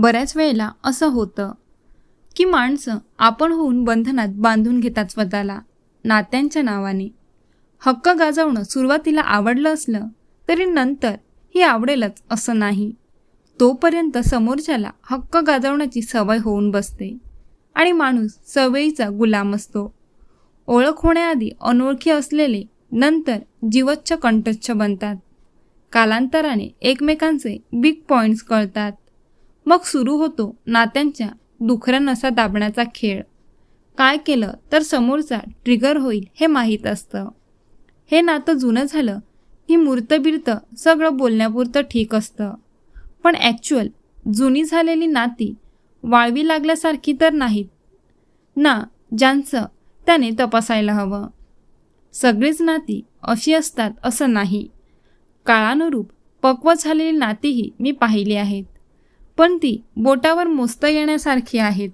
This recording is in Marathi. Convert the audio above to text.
बऱ्याच वेळेला असं होतं की माणसं आपण होऊन बंधनात बांधून घेतात स्वतःला नात्यांच्या नावाने. हक्क गाजवणं सुरुवातीला आवडलं असलं तरी नंतर ही आवडेलच असं नाही. तोपर्यंत समोरच्याला हक्क गाजवण्याची सवय होऊन बसते आणि माणूस सवयीचा गुलाम असतो. ओळख होण्याआधी अनोळखी असलेले नंतर जीवच्छ कंठच्छ बनतात. कालांतराने एकमेकांचे बिग पॉईंट्स कळतात. मग सुरू होतो नात्यांच्या दुखऱ्या नसा दाबण्याचा खेळ. काय केलं तर समोरचा ट्रिगर होईल हे माहीत असतं. हे नातं जुनं झालं की मूर्तबिर्त सगळं बोलण्यापुरतं ठीक असतं. पण ॲक्च्युअल जुनी झालेली नाती वाळवी लागल्यासारखी तर नाहीत. ना ज्यांचं त्याने तपासायला हवं. सगळीच नाती अशी असतात असं नाही. काळानुरूप पक्व झालेली नातीही मी पाहिली आहेत. पण ती बोटावर मोजता येण्यासारखी आहेत.